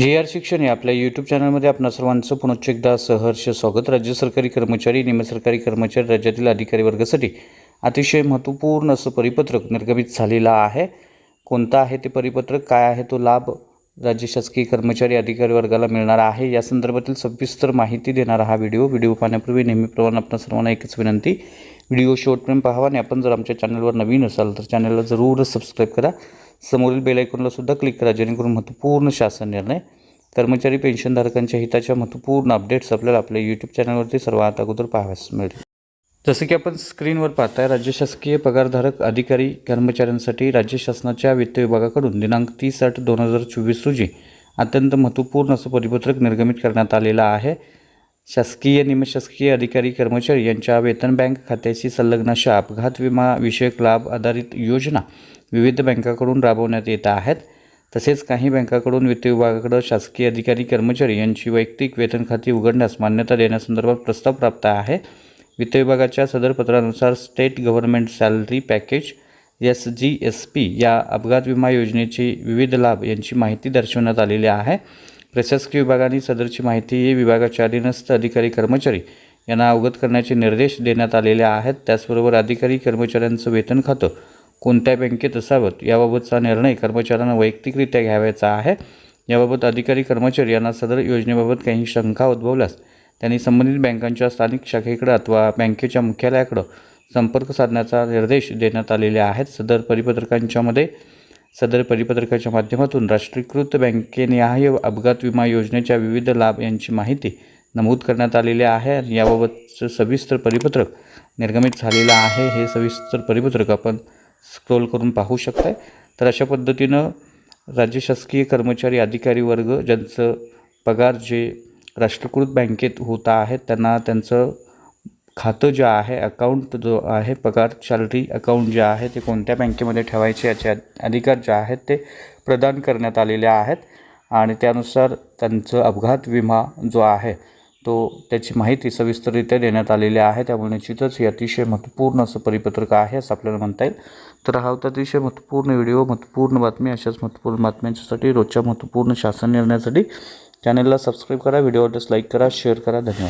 जे आर शिक्षण या आपल्या यूट्यूब चॅनलमध्ये आपणा सर्वांचं पुनश्च एकदा सहर्ष स्वागत. राज्य सरकारी कर्मचारी निमसरकारी कर्मचारी राज्यातील अधिकारी वर्गासाठी अतिशय महत्त्वपूर्ण असं परिपत्रक निर्गमित झालेलं आहे. कोणतं आहे ते परिपत्रक? काय आहे तो लाभ राज्य शासकीय कर्मचारी अधिकारी वर्गाला मिळणार आहे? या संदर्भातील सविस्तर माहिती देणारा हा व्हिडिओ. व्हिडिओ पाहण्यापूर्वी नेहमीप्रमाणे आपणा सर्वांना एकच विनंती व्हिडिओ शेवटपर्यंत पाहावा आणि आपण जर आमच्या चॅनलवर नवीन असाल तर चॅनलला जरूर सबस्क्राईब करा. समोरील बेल आयकॉनला सुद्धा क्लिक करा जेणेकरून महत्त्वपूर्ण शासन निर्णय कर्मचारी पेन्शनधारकांच्या हिताच्या महत्त्वपूर्ण अपडेट्स आपल्याला आपल्या यूट्यूब चॅनलवरती सर्वात अगोदर पाहाव्यास मिळतील जसं की आपण स्क्रीनवर पाहताय राज्य शासकीय पगारधारक अधिकारी कर्मचाऱ्यांसाठी राज्य शासनाच्या वित्त विभागाकडून दिनांक तीस आठ दोन हजार चोवीस रोजी अत्यंत महत्त्वपूर्ण असं परिपत्रक निर्गमित करण्यात आलेलं आहे. शासकीय निमशासकीय अधिकारी कर्मचारी यांच्या वेतन बँक खात्याशी संलग्न अशा अपघात विमा विषयक लाभ आधारित योजना विविध बँकाकडून राबवण्यात येत आहेत. तसेच काही बँकाकडून वित्त विभागाकडं शासकीय अधिकारी कर्मचारी यांची वैयक्तिक वेतन खाती उघडण्यास मान्यता देण्यासंदर्भात प्रस्ताव प्राप्त आहे. वित्त विभागाच्या सदर पत्रानुसार state government salary package S G S P या अपघात विमा योजनेचे विविध लाभ यांची माहिती दर्शवण्यात आलेली आहे. प्रशासकीय विभागाने सदरची माहिती विभागाच्या अधीनस्थ अधिकारी कर्मचारी यांना अवगत करण्याचे निर्देश देण्यात आलेले आहेत. त्याचबरोबर अधिकारी कर्मचाऱ्यांचं वेतन खातं कोणत्या बँकेत असावं याबाबतचा निर्णय कर्मचाऱ्यांना वैयक्तिकरित्या घ्यावयाचा आहे. याबाबत अधिकारी कर्मचारी यांना सदर योजनेबाबत काही शंका उद्भवल्यास त्यांनी संबंधित बँकांच्या स्थानिक शाखेकडं अथवा बँकेच्या मुख्यालयाकडं संपर्क साधण्याचा निर्देश देण्यात आलेले आहेत. सदर परिपत्रकांच्यामध्ये सदर परिपत्रकाच्या माध्यमातून राष्ट्रीयकृत बँकेनिहाय अपघात विमा योजनेच्या विविध लाभ यांची माहिती नमूद करण्यात आलेली आहे. आणि याबाबतचं सविस्तर परिपत्रक निर्गमित झालेलं आहे. हे सविस्तर परिपत्रक आपण स्क्रोल करून पाहू शकताय. तर अशा पद्धतीनं राज्य शासकीय कर्मचारी अधिकारी वर्ग ज्यांचं पगार जे राष्ट्रीयकृत बँकेत होत आहेत त्यांना त्यांचं खातं जे आहे अकाउंट जो आहे पगार सॅलरी अकाउंट जे आहे ते कोणत्या बँकेमध्ये ठेवायचे याचे अधिकार जे आहेत ते प्रदान करण्यात आलेले आहेत. आणि त्यानुसार त्यांचं अपघात विमा जो आहे तो त्याची माहिती सविस्तररित्या देण्यात आलेली आहे. त्यामुळे निश्चितच हे अतिशय महत्त्वपूर्ण असं परिपत्रक आहे असं आपल्याला म्हणता येईल. तर हा होता अतिशय महत्त्वपूर्ण व्हिडिओ महत्त्वपूर्ण बातमी. अशाच महत्त्वपूर्ण बातम्यांच्यासाठी रोजच्या महत्त्वपूर्ण शासन निर्णयासाठी चॅनलला सबस्क्राईब करा व्हिडिओ लाईक करा शेअर करा. धन्यवाद.